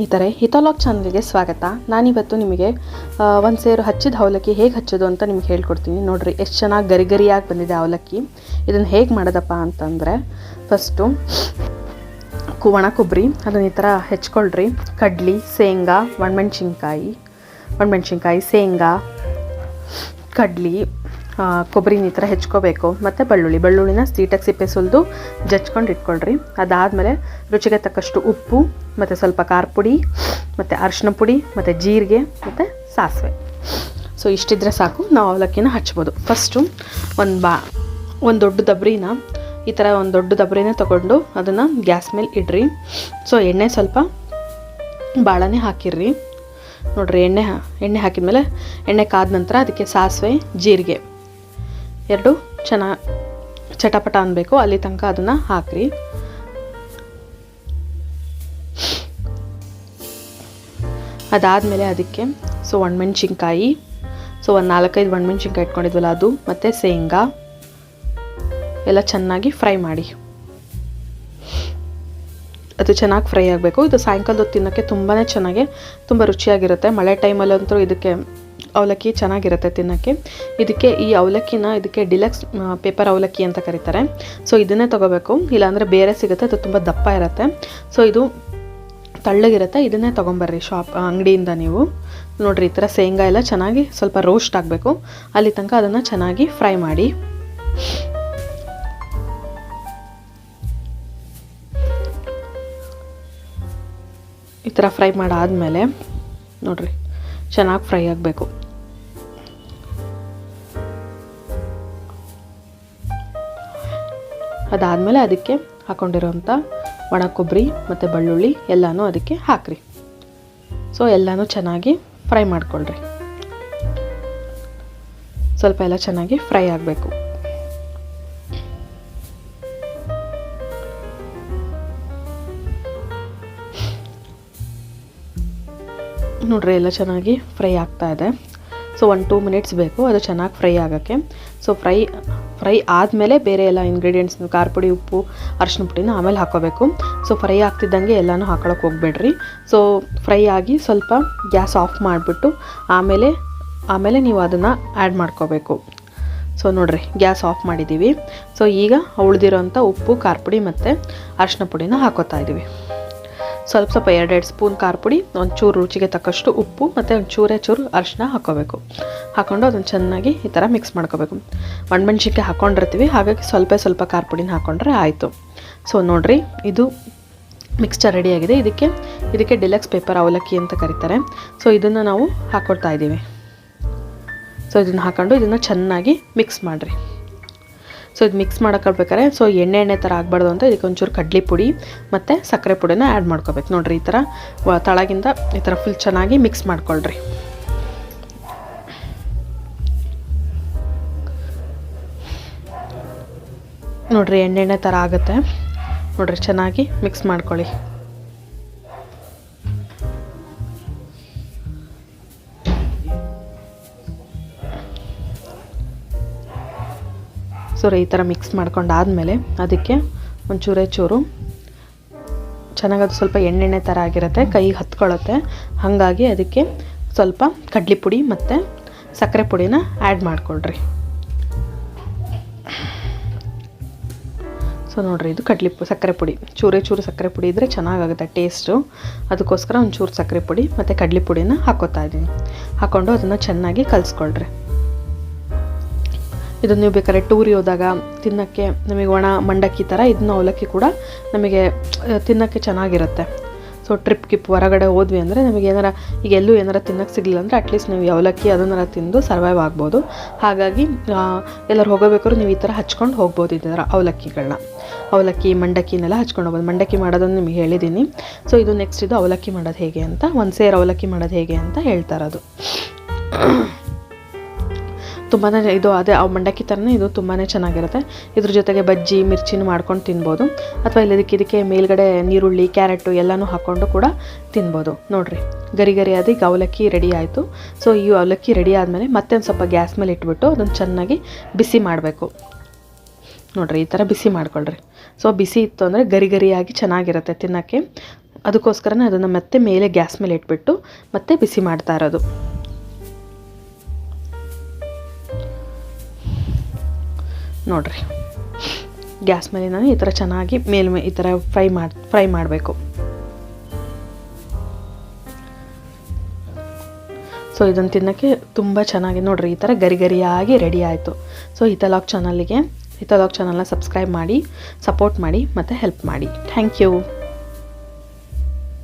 ಸ್ನೇಹಿತರೆ ಹಿತಲಾಗ್ ಚಾನಲ್ಗೆ ಸ್ವಾಗತ. ನಾನಿವತ್ತು ನಿಮಗೆ ಒಂದು ಸೇರು ಹಚ್ಚಿದ ಅವಲಕ್ಕಿ ಹೇಗೆ ಹಚ್ಚೋದು ಅಂತ ನಿಮ್ಗೆ ಹೇಳ್ಕೊಡ್ತೀನಿ. ನೋಡಿರಿ, ಎಷ್ಟು ಚೆನ್ನಾಗಿ ಗರಿ ಗರಿಯಾಗಿ ಬಂದಿದೆ ಅವಲಕ್ಕಿ. ಇದನ್ನು ಹೇಗೆ ಮಾಡೋದಪ್ಪ ಅಂತಂದರೆ, ಫಸ್ಟು ಒಣ ಕೊಬ್ಬರಿ ಅದನ್ನ ಈ ಥರ ಹೆಚ್ಕೊಳ್ರಿ. ಕಡ್ಲಿ ಶೇಂಗಾ ಒಣಮೆಣ್ಸಿನ್ಕಾಯಿ ಒಣಮೆಣ್ಸಿನ್ಕಾಯಿ ಶೇಂಗಾ ಕಡ್ಲಿ ಆ, ಕೊಬ್ಬರಿನ ಈ ಥರ ಹೆಚ್ಕೋಬೇಕು ಮತ್ತು ಬೆಳ್ಳುಳ್ಳಿ. ಬೆಳ್ಳುಳ್ಳಿನ ಸೀಟಾಗಿ ಸಿಪ್ಪೆ ಸುಲಿದು ಜಚ್ಕೊಂಡು ಇಟ್ಕೊಳ್ರಿ. ಅದಾದಮೇಲೆ ರುಚಿಗೆ ತಕ್ಕಷ್ಟು ಉಪ್ಪು ಮತ್ತು ಸ್ವಲ್ಪ ಖಾರ ಪುಡಿ ಮತ್ತು ಅರಿಶಿನ ಪುಡಿ ಮತ್ತು ಜೀರಿಗೆ ಮತ್ತು ಸಾಸಿವೆ. ಸೊ ಇಷ್ಟಿದ್ರೆ ಸಾಕು. ನಾವು ಅವಲಕ್ಕಿನ ಹಚ್ಬೋದು. ಫಸ್ಟು ಒಂದು ಬಾ ಒಂದು ದೊಡ್ಡ ದಬ್ರಿನ ಈ ಥರ ಒಂದು ದೊಡ್ಡ ದಬ್ರಿನ ತೊಗೊಂಡು ಅದನ್ನು ಗ್ಯಾಸ್ ಮೇಲೆ ಇಡ್ರಿ. ಸೊ ಎಣ್ಣೆ ಸ್ವಲ್ಪ ಭಾಳನೇ ಹಾಕಿರ್ರಿ. ನೋಡ್ರಿ ಎಣ್ಣೆ ಎಣ್ಣೆ ಎಣ್ಣೆ ಹಾಕಿದ್ಮೇಲೆ ಎಣ್ಣೆ ಕಾದ ನಂತರ ಅದಕ್ಕೆ ಸಾಸಿವೆ ಜೀರಿಗೆ. ಎರಡು ಚೆನ್ನಾಗಿ ಚಟಪಟ ಅನ್ಬೇಕು, ಅಲ್ಲಿ ತನಕ ಅದನ್ನು ಹಾಕ್ರಿ. ಅದಾದಮೇಲೆ ಅದಕ್ಕೆ, ಸೊ ಒಣಮೆಣ್ಸಿನ್ಕಾಯಿ, ಸೊ ಒಂದು ನಾಲ್ಕೈದು ಒಣಮೆಣ್ಸಿನ್ಕಾಯಿ ಇಟ್ಕೊಂಡಿದ್ವಲ್ಲ ಅದು, ಮತ್ತು ಶೇಂಗಾ, ಎಲ್ಲ ಚೆನ್ನಾಗಿ ಫ್ರೈ ಮಾಡಿ. ಅದು ಚೆನ್ನಾಗಿ ಫ್ರೈ ಆಗಬೇಕು. ಇದು ಸಾಯಂಕಾಲದ ತಿನ್ನೋಕ್ಕೆ ತುಂಬಾ ಚೆನ್ನಾಗಿ, ತುಂಬ ರುಚಿಯಾಗಿರುತ್ತೆ. ಮಳೆ ಟೈಮಲ್ಲಂತೂ ಇದಕ್ಕೆ ಅವಲಕ್ಕಿ ಚೆನ್ನಾಗಿರುತ್ತೆ ತಿನ್ನೋಕ್ಕೆ. ಇದಕ್ಕೆ ಈ ಅವಲಕ್ಕಿನ, ಇದಕ್ಕೆ ಡಿಲಕ್ಸ್ ಪೇಪರ್ ಅವಲಕ್ಕಿ ಅಂತ ಕರೀತಾರೆ. ಸೊ, ಇದನ್ನೇ ತೊಗೋಬೇಕು. ಇಲ್ಲಾಂದರೆ ಬೇರೆ ಸಿಗುತ್ತೆ, ಅದು ತುಂಬ ದಪ್ಪ ಇರುತ್ತೆ. ಸೊ, ಇದು ತಳ್ಳಗಿರುತ್ತೆ. ಇದನ್ನೇ ತೊಗೊಂಬರ್ರಿ ಶಾಪ್, ಅಂಗಡಿಯಿಂದ ನೀವು. ನೋಡಿರಿ, ಈ ಥರ ಶೇಂಗಾ ಎಲ್ಲ ಚೆನ್ನಾಗಿ ಸ್ವಲ್ಪ ರೋಸ್ಟ್ ಆಗಬೇಕು. ಅಲ್ಲಿ ತನಕ ಅದನ್ನು ಚೆನ್ನಾಗಿ ಫ್ರೈ ಮಾಡಿ. ಈ ಥರ ಫ್ರೈ ಮಾಡಾದಮೇಲೆ ನೋಡ್ರಿ, ಚೆನ್ನಾಗಿ ಫ್ರೈ ಆಗಬೇಕು. ಅದಾದಮೇಲೆ ಅದಕ್ಕೆ ಹಾಕ್ಕೊಂಡಿರೋಂಥ ಒಣ ಕೊಬ್ಬರಿ ಮತ್ತು ಬೆಳ್ಳುಳ್ಳಿ ಎಲ್ಲನೂ ಅದಕ್ಕೆ ಹಾಕ್ರಿ. ಸೊ ಎಲ್ಲನೂ ಚೆನ್ನಾಗಿ ಫ್ರೈ ಮಾಡ್ಕೊಳ್ರಿ. ಸ್ವಲ್ಪ ಎಲ್ಲ ಚೆನ್ನಾಗಿ ಫ್ರೈ ಆಗಬೇಕು. ನೋಡ್ರಿ ಎಲ್ಲ ಚೆನ್ನಾಗಿ ಫ್ರೈ ಆಗ್ತಾ ಇದೆ. ಸೊ ಒನ್ ಟೂ ಮಿನಿಟ್ಸ್ ಬೇಕು ಅದು ಚೆನ್ನಾಗಿ ಫ್ರೈ ಆಗೋಕ್ಕೆ. ಸೊ ಫ್ರೈ ಫ್ರೈ ಆದಮೇಲೆ ಬೇರೆ ಎಲ್ಲ ಇಂಗ್ರೀಡಿಯೆಂಟ್ಸ್ ಖಾರ ಪುಡಿ, ಉಪ್ಪು, ಅರ್ಶಿನ ಪುಡಿನ ಆಮೇಲೆ ಹಾಕೋಬೇಕು. ಸೊ ಫ್ರೈ ಆಗ್ತಿದ್ದಂಗೆ ಎಲ್ಲನೂ ಹಾಕೊಳಕ್ಕೆ ಹೋಗಬೇಡ್ರಿ. ಸೊ ಫ್ರೈ ಆಗಿ ಸ್ವಲ್ಪ ಗ್ಯಾಸ್ ಆಫ್ ಮಾಡಿಬಿಟ್ಟು ಆಮೇಲೆ ಆಮೇಲೆ ನೀವು ಅದನ್ನು ಆ್ಯಡ್ ಮಾಡ್ಕೋಬೇಕು. ಸೊ ನೋಡ್ರಿ ಗ್ಯಾಸ್ ಆಫ್ ಮಾಡಿದ್ದೀವಿ ಸೊ ಈಗ ಉಳಿದಿರೋಂಥ ಉಪ್ಪು, ಖಾರ ಪುಡಿ ಮತ್ತು ಅರಿಶಿನ ಪುಡಿನ ಹಾಕೋತಾ ಇದ್ದೀವಿ ಸ್ವಲ್ಪ ಸ್ವಲ್ಪ ಎರಡೆರಡು ಸ್ಪೂನ್ ಖಾರ ಪುಡಿ ಒಂದು ಚೂರು ರುಚಿಗೆ ತಕ್ಕಷ್ಟು ಉಪ್ಪು ಮತ್ತು ಒಂದು ಚೂರೇ ಚೂರು ಅರಿಶಿನ ಹಾಕೋಬೇಕು. ಹಾಕ್ಕೊಂಡು ಅದನ್ನು ಚೆನ್ನಾಗಿ ಈ ಥರ ಮಿಕ್ಸ್ ಮಾಡ್ಕೋಬೇಕು. ಒಣಮೆಣ್ಸಿನ್ಕಾಯಿ ಹಾಕ್ಕೊಂಡಿರ್ತೀವಿ ಹಾಗಾಗಿ ಸ್ವಲ್ಪ ಸ್ವಲ್ಪ ಖಾರ ಪುಡಿನ ಹಾಕೊಂಡ್ರೆ ಆಯಿತು. ಸೊ ನೋಡಿರಿ, ಇದು ಮಿಕ್ಸ್ಚರ್ ರೆಡಿಯಾಗಿದೆ ಇದಕ್ಕೆ ಇದಕ್ಕೆ ಡಿಲಕ್ಸ್ ಪೇಪರ್ ಅವಲಕ್ಕಿ ಅಂತ ಕರೀತಾರೆ. ಸೊ ಇದನ್ನು ನಾವು ಹಾಕ್ಕೊಡ್ತಾ ಇದ್ದೀವಿ. ಸೊ ಇದನ್ನು ಹಾಕ್ಕೊಂಡು ಇದನ್ನು ಚೆನ್ನಾಗಿ ಮಿಕ್ಸ್ ಮಾಡಿರಿ. ಸೊ ಇದು ಮಿಕ್ಸ್ ಮಾಡೋಕ್ಕಾಗ್ಬೇಕಾರೆ ಸೊ ಎಣ್ಣೆ ಎಣ್ಣೆ ಥರ ಆಗಬಾರ್ದು ಅಂತ ಇದಕ್ಕೆ ಒಂಚೂರು ಕಡ್ಲೆ ಪುಡಿ ಮತ್ತು ಸಕ್ಕರೆ ಪುಡಿನ ಆ್ಯಡ್ ಮಾಡ್ಕೋಬೇಕು. ನೋಡಿರಿ, ಈ ಥರ ತಳಗಿಂದ ಈ ಥರ ಫುಲ್ ಚೆನ್ನಾಗಿ ಮಿಕ್ಸ್ ಮಾಡ್ಕೊಳ್ರಿ. ನೋಡಿರಿ ಎಣ್ಣೆಣ್ಣೆ ಎಣ್ಣೆ ಥರ ಆಗುತ್ತೆ. ನೋಡಿರಿ, ಚೆನ್ನಾಗಿ ಮಿಕ್ಸ್ ಮಾಡ್ಕೊಳ್ಳಿ. ಸೊ ಈ ಥರ ಮಿಕ್ಸ್ ಮಾಡ್ಕೊಂಡಾದಮೇಲೆ ಅದಕ್ಕೆ ಒಂಚೂರೇ ಚೂರು, ಚೆನ್ನಾಗಿ ಅದು ಸ್ವಲ್ಪ ಎಣ್ಣೆಣ್ಣೆ ಥರ ಆಗಿರುತ್ತೆ ಕೈಗೆ ಹತ್ಕೊಳ್ಳುತ್ತೆ. ಹಾಗಾಗಿ ಅದಕ್ಕೆ ಸ್ವಲ್ಪ ಕಡ್ಲಿ ಪುಡಿ ಮತ್ತು ಸಕ್ಕರೆ ಪುಡಿನ ಆ್ಯಡ್ ಮಾಡಿಕೊಳ್ರಿ. ಸೊ ನೋಡಿರಿ ಇದು ಕಡ್ಲಿ ಪು, ಸಕ್ಕರೆ ಪುಡಿ. ಚೂರೇ ಚೂರು ಸಕ್ಕರೆ ಪುಡಿ ಇದ್ದರೆ ಚೆನ್ನಾಗಾಗುತ್ತೆ ಟೇಸ್ಟು ಅದಕ್ಕೋಸ್ಕರ ಒಂದು ಚೂರು ಸಕ್ಕರೆ ಪುಡಿ ಮತ್ತು ಕಡ್ಲಿ ಪುಡಿನ ಹಾಕೋತಾ ಇದ್ದೀನಿ ಹಾಕ್ಕೊಂಡು ಅದನ್ನು ಚೆನ್ನಾಗಿ ಕಲಿಸ್ಕೊಳ್ರಿ. ಇದನ್ನು ನೀವು ಬೇಕಾದ್ರೆ ಟೂರಿ ಹೋದಾಗ ತಿನ್ನೋಕ್ಕೆ ನಮಗೆ ಒಣ ಮಂಡಕ್ಕಿ ಥರ ಇದನ್ನ ಅವಲಕ್ಕಿ ಕೂಡ ನಮಗೆ ತಿನ್ನೋಕ್ಕೆ ಚೆನ್ನಾಗಿರುತ್ತೆ. ಸೊ ಟ್ರಿಪ್ ಕಿಪ್ ಹೊರಗಡೆ ಹೋದ್ವಿ ಅಂದರೆ ನಮಗೆ ಏನಾರ, ಈಗ ಎಲ್ಲೂ ಏನಾರ ತಿನ್ನೋಕ್ಕೆ ಸಿಗಲಿಲ್ಲ ಅಂದರೆ ಅಟ್ಲೀಸ್ಟ್ ನೀವು ಅವಲಕ್ಕಿ ಅದನ್ನೆಲ್ಲ ತಿಂದು ಸರ್ವೈವ್ ಆಗ್ಬೋದು. ಹಾಗಾಗಿ ಎಲ್ಲರೂ ಹೋಗಬೇಕಾದ್ರೂ ನೀವು ಈ ಥರ ಹಚ್ಕೊಂಡು ಹೋಗ್ಬೋದು ಈ ಅವಲಕ್ಕಿಗಳನ್ನ ಅವಲಕ್ಕಿ, ಮಂಡಕ್ಕಿನೆಲ್ಲ ಹಚ್ಕೊಂಡು ಹೋಗ್ಬೋದು. ಮಂಡಕ್ಕಿ ಮಾಡೋದನ್ನು ನಿಮಗೆ ಹೇಳಿದ್ದೀನಿ ಸೊ ಇದು ನೆಕ್ಸ್ಟ್ ಇದು ಅವಲಕ್ಕಿ ಮಾಡೋದು ಹೇಗೆ ಅಂತ, ಒಂದು ಸೇರು ಅವಲಕ್ಕಿ ಮಾಡೋದು ಹೇಗೆ ಅಂತ ಹೇಳ್ತಾ ಇರೋದು. ತುಂಬಾ ಇದು ಅದೇ ಆ ಮಂಡಕ್ಕಿ ಥರನೇ ಇದು ತುಂಬಾ ಚೆನ್ನಾಗಿರುತ್ತೆ. ಇದ್ರ ಜೊತೆಗೆ ಬಜ್ಜಿ, ಮಿರ್ಚಿನ ಮಾಡ್ಕೊಂಡು ತಿನ್ಬೋದು. ಅಥವಾ ಇಲ್ಲಿ ಇದಕ್ಕೆ ಮೇಲ್ಗಡೆ ನೀರುಳ್ಳಿ, ಕ್ಯಾರೆಟು ಎಲ್ಲನೂ ಹಾಕ್ಕೊಂಡು ಕೂಡ ತಿನ್ಬೋದು. ನೋಡಿರಿ, ಗರಿ ಗರಿಯಾದ ಈಗ ಅವಲಕ್ಕಿ ರೆಡಿ ಆಯಿತು. ಸೊ ಈ ಅವಲಕ್ಕಿ ರೆಡಿ ಆದಮೇಲೆ ಮತ್ತೆ ಒಂದು ಸ್ವಲ್ಪ ಗ್ಯಾಸ್ ಮೇಲೆ ಇಟ್ಬಿಟ್ಟು ಅದನ್ನು ಚೆನ್ನಾಗಿ ಬಿಸಿ ಮಾಡಬೇಕು. ನೋಡಿರಿ, ಈ ಥರ ಬಿಸಿ ಮಾಡ್ಕೊಳ್ರಿ. ಸೊ ಬಿಸಿ ಇತ್ತು ಅಂದರೆ ಗರಿ ಗರಿಯಾಗಿ ಚೆನ್ನಾಗಿರುತ್ತೆ ತಿನ್ನೋಕ್ಕೆ. ಅದಕ್ಕೋಸ್ಕರನೇ ಅದನ್ನು ಮತ್ತೆ ಮೇಲೆ ಗ್ಯಾಸ್ ಮೇಲೆ ಇಟ್ಬಿಟ್ಟು ಮತ್ತೆ ಬಿಸಿ ಮಾಡ್ತಾ ಇರೋದು. ನೋಡ್ರಿ. ಗ್ಯಾಸ್ ಮೇಲೆ ನಾನು ಈ ಥರ ಚೆನ್ನಾಗಿ ಮೇಲ್ಮೇ ಈ ಥರ ಫ್ರೈ ಮಾಡಿ, ಫ್ರೈ ಮಾಡಬೇಕು. ಸೊ ಇದನ್ನು ತಿನ್ನೋಕ್ಕೆ ತುಂಬ ಚೆನ್ನಾಗಿ ನೋಡ್ರಿ, ಈ ಥರ ಗರಿ ಗರಿಯಾಗಿ ರೆಡಿ ಆಯಿತು. ಸೊ ಹಿತಲಾಗ್ ಚಾನಲ್ಗೆ ಹಿತಲಾಗ್ ಚಾನಲ್ನ ಸಬ್ಸ್ಕ್ರೈಬ್ ಮಾಡಿ ಸಪೋರ್ಟ್ ಮಾಡಿ, ಮತ್ತು ಹೆಲ್ಪ್ ಮಾಡಿ. Thank you